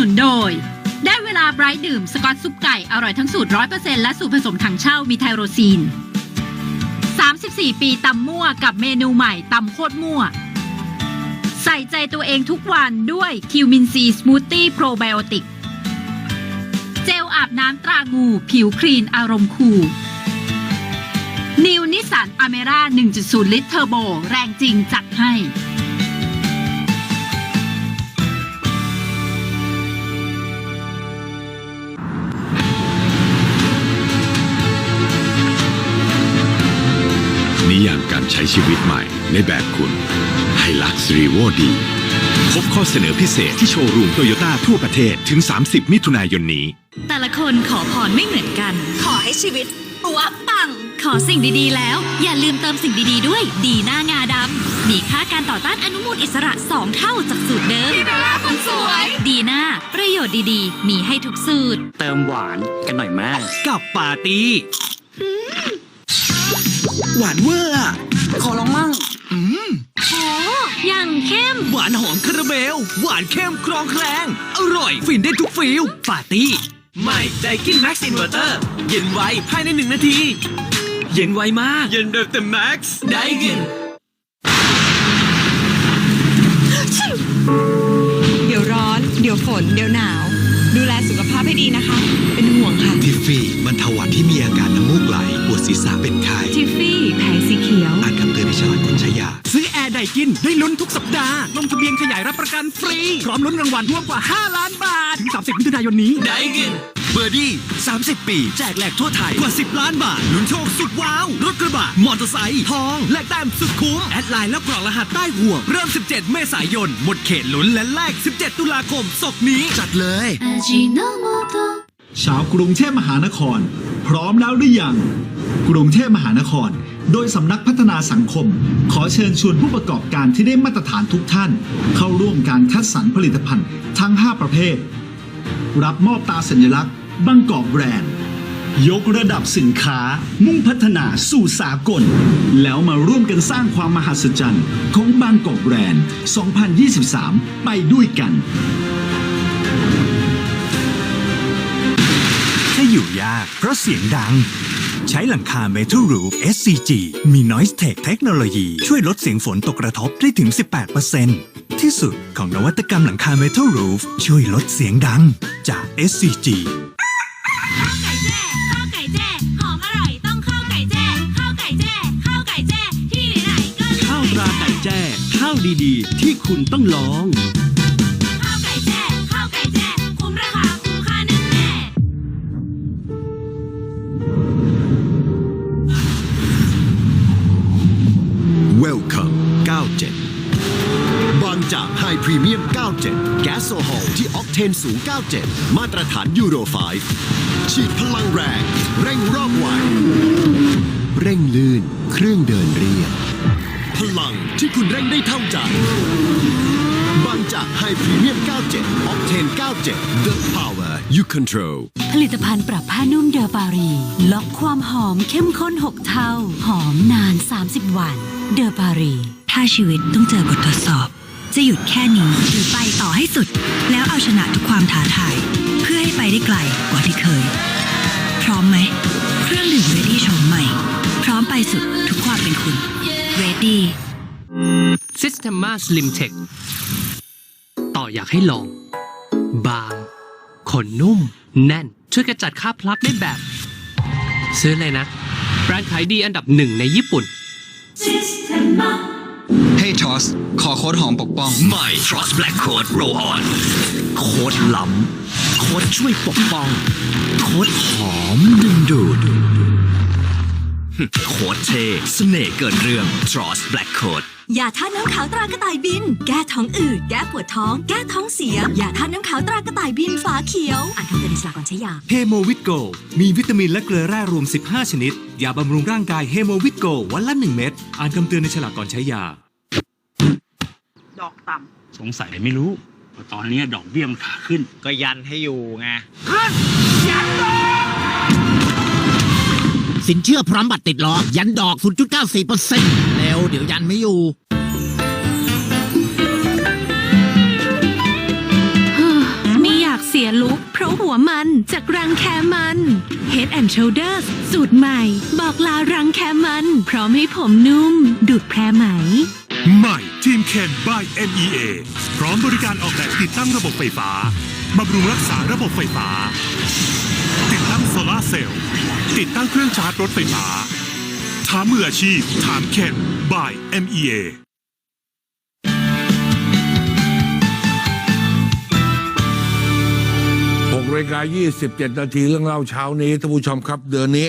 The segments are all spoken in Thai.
นุนโดย ได้เวลาไบรท์ดื่ม สกอตซุปไก่ อร่อยทั้งสูตร 100%และสูตรผสมถังเช่ามีไทโรซีน 34 ปีตำมั่วกับเมนูใหม่ตำโคตรมั่ว ใส่ใจตัวเองทุกวันด้วยคิวมินซีสมูทตี้โปรไบโอติก เจลอาบน้ำตรางู ผิวคลีนอารมณ์คูลนิวนิสันอเมร่า 1.0 ลิตรเทอร์โบ แรงจริงจัดให้ ใช้ชีวิตใหม่ในแบบคุณไฮลักซ์รีโวดี พบข้อเสนอพิเศษที่โชว์รูมโตโยต้าทั่วประเทศถึง 30 มิถุนายนนี้ แต่ละคนขอพรไม่เหมือนกัน ขอให้ชีวิตปัวปัง ขอสิ่งดีๆแล้ว อย่าลืมเติมสิ่งดีๆด้วย ดีหน้างาดำมีค่าการต่อต้านอนุมูลอิสระ 2 เท่าจากสูตรเดิมพี่เบลล่าคนสวย ดีหน้า ประโยชน์ดีๆ มีให้ทุกสูตร เติมหวานกันหน่อยแม่กับปาร์ตี้หวานเวอร์อะ ขอลองมั่งอย่างเข้ม หวานหอมคาราเมล หวานเข้มครองแคลง อร่อยฟินได้ทุกฟิลปาร์ตี้ใหม่ไดกินแม็กซ์อินเวอร์เตอร์เย็นไวภายในหนึ่งนาที เย็นไวมาก เย็นแบบเต็มแม็กซ์ไดกินเดี๋ยวร้อน เดี๋ยวฝน เดี๋ยวหนาวดู แลสุขภาพให้ดีนะคะ เป็นห่วงค่ะ ทิฟฟี่บรรเทาหวัดที่มีอาการน้ำมูกไหล ปวดศีรษะเป็นไข้ทิฟฟี่แผงสีเขียว อ่านคำเตือนในฉลากก่อนใช้ยา ซื้อแอร์ไดกินได้ลุ้นทุกสัปดาห์ ลงทะเบียนขยายรับประกันฟรี พร้อมลุ้นรางวัลรวมกว่า 5 ล้านบาท ถึง 30มิถุนายนนี้ไดกิน เบอร์ดี้ 30 ปี แจกแหลกทั่วไทย กว่า 10 ล้านบาท ลุ้นโชคสุดว้าว รถกระบะ มอเตอร์ไซค์ ทอง และแต้มสุดคุ้ม แอดไลน์แล้วกรอกรหัสใต้ห่วง เริ่ม 17 เมษายน หมดเขตลุ้นและแลก 17 ตุลาคมศกนี้ จัดเลยชาวกรุงเทพมหานคร พร้อมแล้วหรือยัง กรุงเทพมหานคร โดยสำนักพัฒนาสังคม ขอเชิญชวนผู้ประกอบการที่ได้มาตรฐานทุกท่าน เข้าร่วมการคัดสรรผลิตภัณฑ์ทั้ง 5 ประเภท รับมอบตาสัญลักษณ์ บางกอกแบรนด์ ยกระดับสินค้ามุ่งพัฒนาสู่สากล แล้วมาร่วมกันสร้างความมหัศจรรย์ของบางกอกแบรนด์ 2023 ไปด้วยกัน ถ้าอยู่ยากเพราะเสียงดัง ใช้หลังคา Metal Roof SCG มี Noise Tech เทคโนโลยีช่วยลดเสียงฝนตกกระทบได้ถึง 18%ที่สุดของนวัตกรรมหลังคา Metal Roof ช่วยลดเสียงดังจาก SCG ราไก่แจ้ข้าวดีๆ ที่คุณต้องลอง ข้าวไก่แจ้ข้าวไก่แจ้คุ้มราคาคุ้มค่าแน่ๆ Welcome 97บางจากไฮพรีเมียม 97 แก๊สโซฮอลที่ออกเทนสูง 97 มาตรฐานยูโร 5 ฉีดพลังแรง เร่งรอบไวเร่งลื่น เครื่องเดินเรียบ ลังที่คุณเร่งได้เท่าใจบางจากไฮพรีเมียม 97 ออกเทน 97 The power you control ผลิตภัณฑ์ปรับผ้านุ่มเดอปารี ล็อกความหอมเข้มข้น 6 เท่า หอมนาน 30 วัน เดอปารี ถ้าชีวิตต้องเจอบททดสอบ จะหยุดแค่นี้หรือไปต่อให้สุด แล้วเอาชนะทุกความท้าทาย เพื่อให้ไปได้ไกลกว่าที่เคย พร้อมไหม เครื่องดื่มเรดี้ชมใหม่ พร้อมไปสุดทุกความเป็นคุณ Ready Systema Slim Tech ต่ออยากให้ลอง บางขนนุ่ม แน่น ช่วยกระจัดคราบพลักได้แบบ ซื้อเลยนะ แบรนด์ขายดีอันดับหนึ่งในญี่ปุ่นเฮ้ยทอสขอโค้ดหอมปกป้องใหม่ Trust Black Code Roll On โค้ดล้ำ โค้ดช่วยปกป้อง โค้ดหอมดึงดูด โค้ดเท่เสน่ห์เกินเรื่อง Trust Black Code อย่าทานน้ำขาวตรากระต่ายบิน แก้ท้องอืด แก้ปวดท้อง แก้ท้องเสียอย่าทานน้ำขาวตรากระต่ายบินฝาเขียว อ่านคำเตือนในฉลากก่อนใช้ยาเฮโมวิตโก มีวิตามินและเกลือแร่รวม 15 ชนิด ยาบำรุงร่างกายเฮโมวิตโกวันละ 1 เม็ด อ่านคำเตือนในฉลากก่อนใช้ยา ดอกต่ำสงสัยไม่รู้ว่าตอนนี้ดอกเบี้ยมันขาขึ้น ก็ยันให้อยู่ไง สินเชื่อพร้อมบัตรติดล้อ ยันดอก 0.94%แล้วเดี๋ยวยันไม่อยู่ ไม่อยากหัวมันจากรังแคมัน Head and Shoulders สูตรใหม่ บอกลารังแคมัน พร้อมให้ผมนุ่ม ดูดแพรไหม ใหม่ทีมเคน by NEA พร้อมบริการออกแบบติดตั้งระบบไฟฟ้าบำรุงรักษาระบบไฟฟ้า เซลล์ติดตั้งเครื่องชาร์จรถไฟฟ้าถามมืออาชีพ ถามเคน by NEA 6รายการ27นาทีเรื่องเล่าเช้านี้ท่านผู้ชมครับ เดือนนี้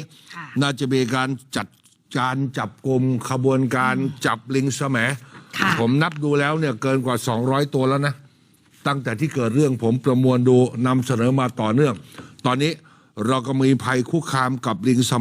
น่าจะมีการจัดการจับกลุ่มขบวนการจับลิงแสมผมนับดูแล้วเนี่ยเกินกว่า 200 ตัวแล้วนะ ตั้งแต่ที่เกิดเรื่องผมประมวลดูนำเสนอมาต่อเนื่อง ตอนนี้ เราก็มีภัยคุกคามกับลิงสม